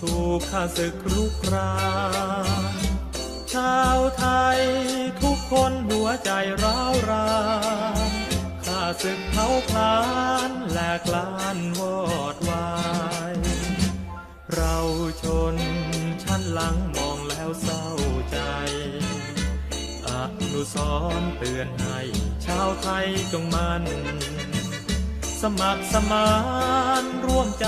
ถูกข้าศึกรุกรานชาวไทยทุกคนหัวใจร้าวรานข้าศึกเผาพลานแหลกลานวอดวาย เราชนชั้นหลังมองแล้วเศร้าใจอนุสร์เตือนให้ชาวไทยจงมัน สมัครสมานร่วมใจ